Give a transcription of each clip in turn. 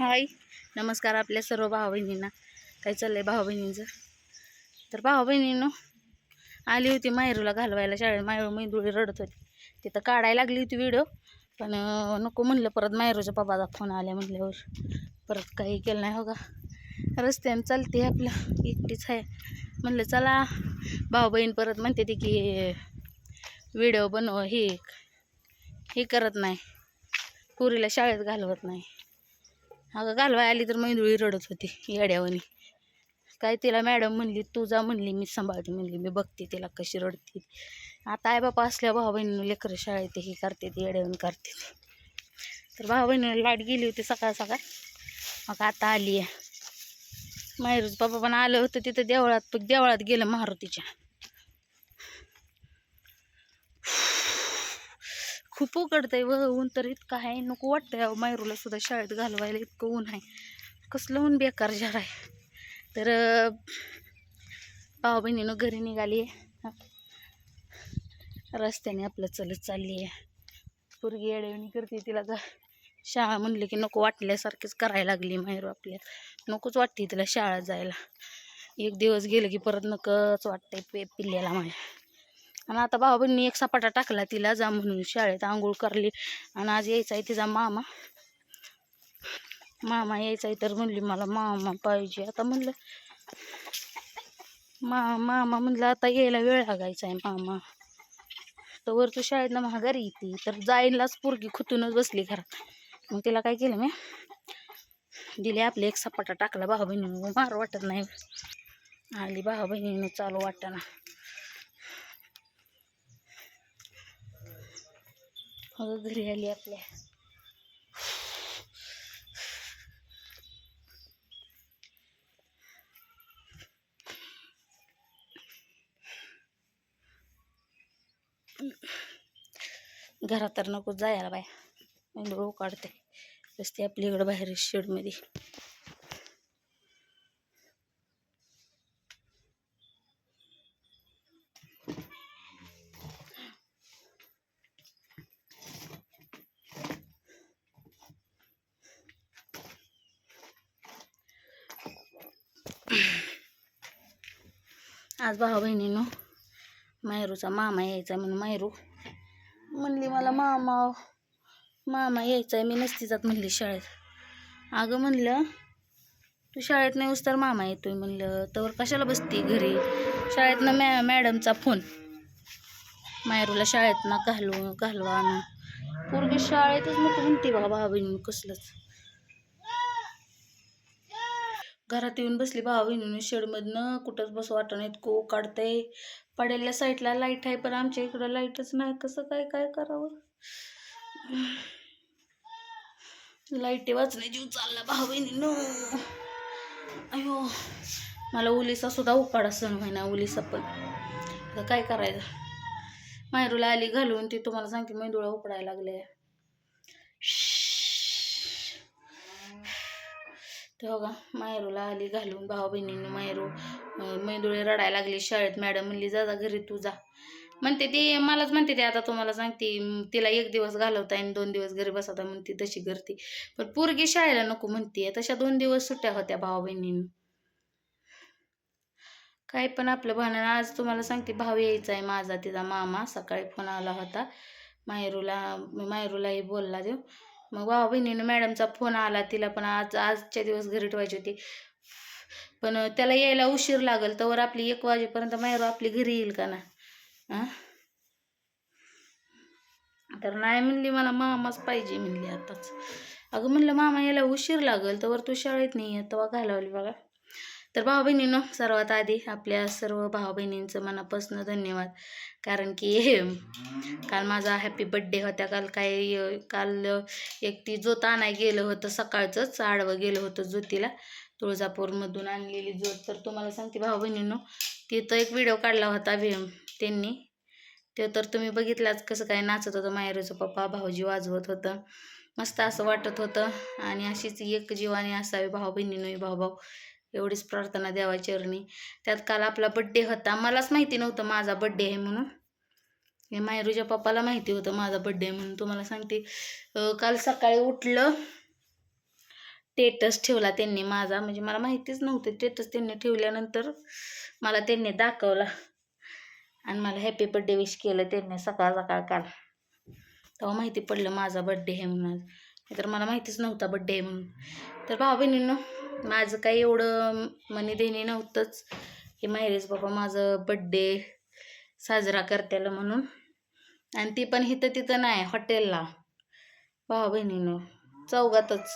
हाय. नमस्कार आपल्या सर्व भाऊ बहिणींना काय चाललंय भाऊ बहिणींचं तर भाऊ बहिणीनं आली होती मायरूला घालवायला शाळेत. मायरू मैदुळी रडत होती. तिथं काढायला लागली होती व्हिडिओ पण नको म्हणलं परत मायरूच्या पप्पाचा फोन आल्या म्हटल्यावर परत काही केलं नाही हो का रस्त्यानं चालते आपलं. एकटीच आहे. म्हणलं चला भाऊ बहीण परत म्हणते ती की व्हिडिओ बनव हे हे करत नाही. पुरीला शाळेत घालवत नाही. अगं घालवाय आली तर मैंदुळी रडत होती येड्यावानी. काय तिला मॅडम म्हणली तू जा म्हणली मी सांभाळते म्हणली मी बघते तिला कशी रडते. आता आई बापा असल्या भाऊ बहिणी लेकरं शाळेत हे करते ते येड्यावून करते. तर भाऊ बहिणीला लाइट गेली होती सकाळ सकाळ. मग आता आली आहे माहेरूच बाबा पण आलं होतं तिथं देवळात देवळात गेलं मारुतीच्या. खूप उकडतंय व ऊन तर इतकं आहे. नको वाटतंय मायरूला सुद्धा शाळेत घालवायला इतकं ऊन आहे. कसलं ऊन बेकार झाड आहे. तर भाऊ बहिणीनं घरी निघाली रस्त्याने आपलं चलत चालली आहे पोरगी अडवणी करते तिला जा शाळा म्हणली की नको वाटल्यासारखीच करायला लागली मायरू आपल्या नकोच वाटते तिला शाळा जायला. एक दिवस गेलं की परत नकच वाटतंय पे पिल्ल्याला माझ्या आणि आता भाऊ बहिणी एक सपाटा टाकला तिला जा म्हणून शाळेत आंघोळ करली. आणि आज यायचा आहे तिचा मामा. मामा यायचा आहे तर म्हणली मला मामा पाहिजे. आता म्हणलं मा मामा म्हणलं आता यायला वेळ लागायचा आहे मामा. तर वर तू शाळेतनं महागारी येते. तर जायलाच पोरगी खुतूनच बसली घरात. मग तिला काय केलं मी? दिले आपले एक सपाटा टाकला भाऊ बहिणीनं मार वाटत नाही. आली भाऊ बहिणीनं चालू वाटताना अगं घरी आली आपल्या. घरात तर नको जायला बाय मेंदूळ काढते. रस्ते आपली इकडं बाहेर शेडमध्ये. आज भाऊ बहिणीनं मायरूचा मामा यायचा म्हणून मायरू म्हणली मला मामा मामा यायचा आहे मी नसती जात म्हणली शाळेत. अगं म्हणलं तू शाळेत नाही तर मामा येतोय म्हणलं. तर कशाला बसती घरी? शाळेतनं मॅ मॅडमचा फोन. मायरूला शाळेतनं घालू घालवा ना. पूर्वी शाळेतच नको म्हणते बाबा भाऊ बहिणी कसलंच. घरात येऊन बसली भाऊ बहिणीनं शेडमधनं कुठंच बसू वाटणं को काढतंय. पडेल्या साईडला लाइट आहे पण आमच्या इकडं लाईटच नाही. कसं काय काय करावं? लाईटी वाचणे जीव चालला भाऊ बहिणीनं अयो मला उलिसा सुद्धा उकाडा सण महिना उलिसा पण. आता काय करायचं? मायरूला आली घालून ती तुम्हाला सांगते मैदुळा उकडायला लागले तेव्हा का मायरूला आली घालून भाऊ बहिणींनी मायरू मेंदुळे मैदुळे रडायला लागली शाळेत. मॅडम म्हणली जा घरी तू जा. म्हणते ती मलाच म्हणते ते आता तुम्हाला सांगते तिला एक दिवस घालवता आणि दोन दिवस घरी बसवता म्हणते तशी करते. पण पोरगी शाळेला नको म्हणते तशा दोन दिवस सुट्ट्या होत्या भाऊ बहिणीनं काय पण आपलं भांडण आज तुम्हाला सांगते भाऊ यायचा आहे माझा तिचा मामा सकाळी फोन आला होता. मायरूला मायरूलाही बोलला देऊ. मग भाऊ बहिणीनं मॅडमचा फोन आला तिला पण आज आजच्या दिवस घरी ठेवायची होती. पण त्याला यायला उशीर लागल तर आपली एक वाजेपर्यंत मायरू आपली घरी येईल का ना? तर नाही म्हणली मला मामाच पाहिजे म्हणली आताच. अगं म्हणलं मामा यायला उशीर लागल तर तू शाळेत नाही आहे तेव्हा घालावली बघा. तर भाऊ बहिणींनो सर्वात आधी आपल्या सर्व भाऊ बहिणींचं मनापासून धन्यवाद. कारण की काल माझा हॅपी बड्डे होता. काल काय काल एकटी एक ती ज्योत आणाय गेलं होतं सकाळचंच. आडवं गेलं होतं ज्योतीला. तुळजापूरमधून आणलेली ज्योत. तर तुम्हाला सांगते भाऊ बहिणीनं तिथं एक व्हिडिओ काढला होता भे त्यांनी. ते तर तुम्ही बघितलाच कसं काय नाचत होतं. मायरूचं पप्पा भाऊजी वाजवत होतं. मस्त असं वाटत होतं. आणि अशीच एक जीवाने असावी भाऊ बहिणीनो भाऊ भाऊ एवढीच प्रार्थना देवा चरणी त्यात काल आपला बड्डे होता. मलाच माहिती नव्हतं माझा बड्डे आहे म्हणून. हे मायरूच्या पप्पाला माहिती होतं माझा बड्डे आहे म्हणून. तुम्हाला सांगते. काल सकाळी उठलं. टेटस ठेवला त्यांनी माझा. म्हणजे मला माहितीच नव्हतं. टेटस त्यांनी ठेवल्यानंतर मला त्यांनी दाखवला. आणि मला हॅपी बड्डे विश केलं त्यांनी सकाळ सकाळ काल. तेव्हा माहिती पडलं माझा बड्डे आहे म्हणून. तर मला माहितीच नव्हता बड्डे आहे म्हणून. तर भाऊ बहिणींनो माझं काही एवढं मनी देणे नव्हतंच. की माहेरीच बाबा माझं बड्डे साजरा करत्याला म्हणून. आणि ती पण इथं तिथं नाही हॉटेलला. भाऊ बहिणीनं. चौघातच.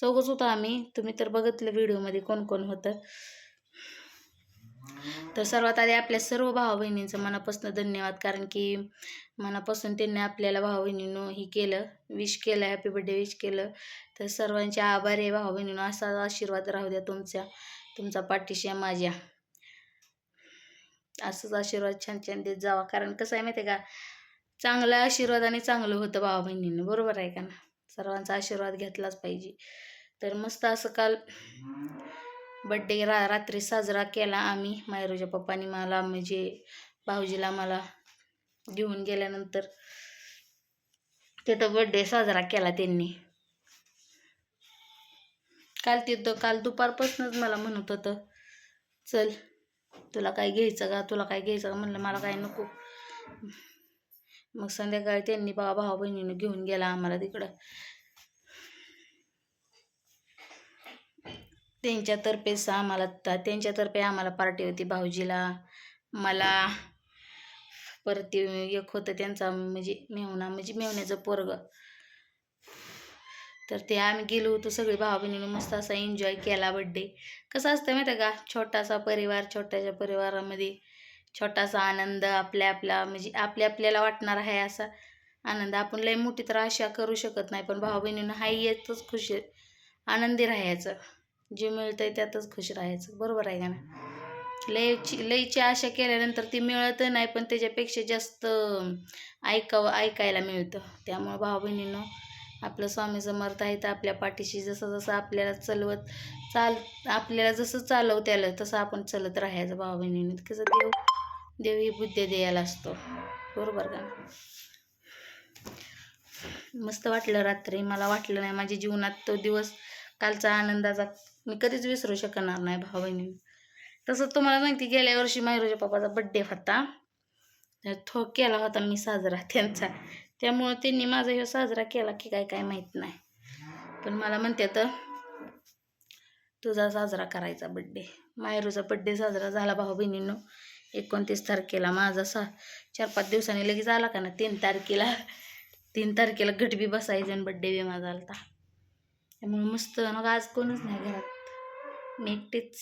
चौघच होतो आम्ही. तुम्ही तर बघितलं व्हिडिओमध्ये कोण कोण होतं. तर सर्वात आधी आपल्या सर्व भाऊ बहिणींचं मनापासून धन्यवाद कारण की मनापासून त्यांनी आपल्याला भाऊ बहिणीनं ही केलं विश केलं हॅपी बड्डे विश केलं. तर सर्वांचे आभार आहे भाऊ बहिणीनं असा आशीर्वाद राहू द्या तुमच्या तुमचा पाठीशी आहे माझ्या. असंच आशीर्वाद छान छान देत जावा कारण कसं आहे माहिती आहे का? चांगला आशीर्वाद आणि चांगलं होतं भाऊ बहिणीनं बरोबर आहे का ना? सर्वांचा आशीर्वाद घेतलाच पाहिजे. तर मस्त असं काल बड्डे रा रात्री साजरा केला आम्ही. मायरूच्या पप्पानी मला म्हणजे भाऊजीला मला घेऊन गेल्यानंतर तिथं बड्डे साजरा केला त्यांनी. काल तिथं काल दुपारपासूनच मला म्हणत होतं चल तुला काय घ्यायचं का? तुला काय घ्यायचं का? म्हणलं मला काय नको. मग संध्याकाळी त्यांनी बाबा भाऊ बहिणीनं घेऊन गेला आम्हाला तिकडं. त्यांच्यातर्फेच आम्हाला त्यांच्यातर्फे आम्हाला पार्टी होती भाऊजीला. मला परत ते एक होतं त्यांचा म्हणजे मेहुणा म्हणजे मेहुण्याचं पोरग. तर ते आम्ही गेलो होतो सगळे भाऊ बहिणीनं मस्त असा एन्जॉय केला बड्डे कसं असतं माहिती आहे का? छोटासा परिवार छोट्याशा परिवारामध्ये छोटासा आनंद आपल्या आपला म्हणजे आपल्या आपल्याला वाटणार आहे असा आनंद. आपण लय मोठी तर आशा करू शकत नाही पण भाऊ बहिणीनं हाय येतच खुशी आनंदी राहायचं. जे मिळतंय त्यातच खुश राहायचं. बरोबर आहे का ना लयची लयची आशा केल्यानंतर ती मिळत नाही पण त्याच्यापेक्षा जास्त ऐकावं ऐकायला मिळतं. त्यामुळं भाऊ बहिणीनं आपलं स्वामी समर्थ आहे तर आपल्या पाठीशी जसं जसं आपल्याला चलवत चाल आपल्याला जसं चालवत्याला तसं आपण चलत राहायचं भाऊ बहिणीने कसं देव देव ही बुद्धी द्यायला असतो. बरोबर का मस्त वाटलं रात्री. मला वाटलं नाही माझ्या जीवनात तो दिवस कालचा आनंदाचा मी कधीच विसरू शकणार नाही भाऊ बहिणी तसं तुम्हाला माहिती गेल्या वर्षी मायरूच्या पप्पाचा बड्डे होता. तो केला होता मी साजरा त्यांचा. त्यामुळं त्यांनी माझा ह्यो साजरा केला की काय काय माहीत नाही. पण मला म्हणते तर तुझा साजरा करायचा बड्डे मायरूचा बड्डे साजरा झाला भाऊ बहिणींनो एकोणतीस तारखेला माझा सा चार पाच दिवसांनी लगेच आला का ना तीन तारखेला. तीन तारखेला गटबी बसायचं आणि बड्डे बी माझा आलता. त्यामुळे मस्त मग आज कोणच नाही घरात. मी एकटीच.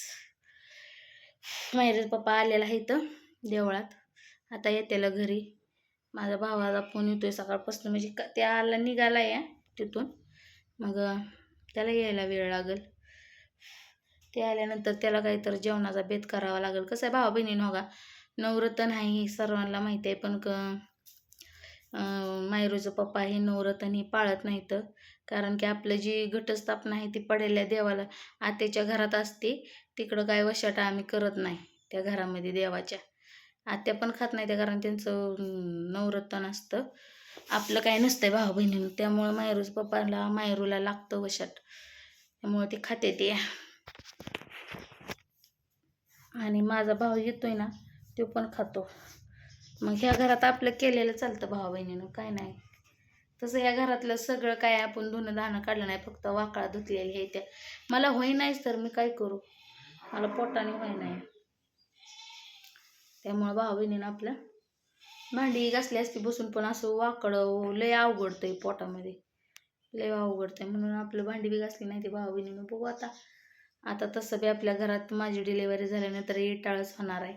मैरेज पप्पा आलेला आहे इथं देवळात. आता येतेला घरी. माझा भावाला फोन येतोय सकाळपासून म्हणजे क त्याला निघाला आहे तिथून. मग त्याला यायला वेळ लागेल. ते आल्यानंतर त्याला काहीतरी जेवणाचा बेत करावा लागेल. कसं आहे भावा बहिणीनं का नवरत्न आहे सर्वांना माहिती आहे पण क मायरूचं पप्पा हे नवरत आणि पाळत नाहीत. कारण की आपलं जी घटस्थापना आहे ती पडेल्या देवाला आत्याच्या घरात असते. तिकडं काय वशाटा आम्ही करत नाही त्या घरामध्ये देवाच्या. आत्या पण खात नाही त्या कारण त्यांचं नवरत्न असतं आपलं काय नसतंय भाऊ बहिणीनं त्यामुळं मायरूच पप्पाला मायरूला लागतं वशाट. त्यामुळं ते खाते ते. आणि माझा भाऊ येतोय ना तो पण खातो. मग ह्या घरात आपलं केलेलं चालतं भाऊ बहिणीनं काय नाही. तसं या घरातलं सगळं काय आपण धुणं धाणं काढलं नाही फक्त वाकळा धुतलेली हे त्या मला होई नाहीच तर मी काय करू? मला पोटाने होई नाही. त्यामुळं भाऊ बहिणीनं आपलं भांडी घासली असती बसून पण असं वाकडं लय अवघडतंय पोटामध्ये. लय अवघडतंय. म्हणून आपलं भांडी बी घासली नाही ते भाऊ बहिणीनं. बघू आता. आता तसं बी आपल्या घरात माझी डिलेवरी झाल्यानंतर येटाळच होणार आहे.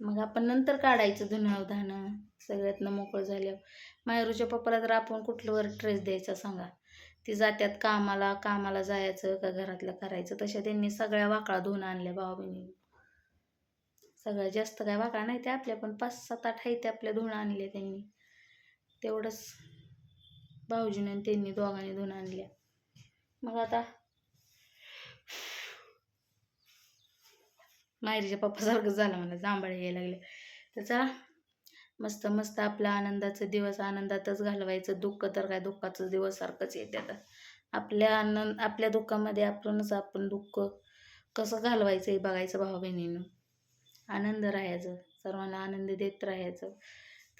मग आपण नंतर काढायचं धुणं धाणं सगळ्यातनं मोकळं झाल्यावर. मायरूच्या पप्पाला तर आपण कुठल्यावर ट्रेस द्यायचा सांगा. ती जात्यात कामाला कामाला जायचं का घरातलं करायचं तशा त्यांनी सगळ्या वाकळा धुवून आणल्या भावा बहिणी सगळ्या जास्त काय वाकळा नाही त्या आपल्या पण पाच सात आठ आहे त्या आपल्या धुवून आणल्या त्यांनी. तेवढंच भाऊजीने आणि त्यांनी दोघांनी धुवून आणल्या. मग आता मायरीच्या पप्पासारखं झालं मला जांभळे यायला लागले. तर चला मस्त मस्त आपला आनंदाचा दिवस आनंदातच घालवायचं. दुःख तर काय दुःखाचं दिवस सारखंच येते आता. आपल्या आनंद आपल्या दुःखामध्ये आपणच आपण दुःख कसं घालवायचं हे बघायचं भाऊ बहिणीनं आनंद राहायचं सर्वांना आनंद देत राहायचं.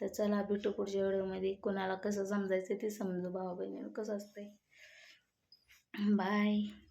तर चला भेटू पुढच्या व्हिडिओमध्ये. कोणाला कसं समजायचं ते समजू भाऊ बहिणीनं कसं असतंय? बाय.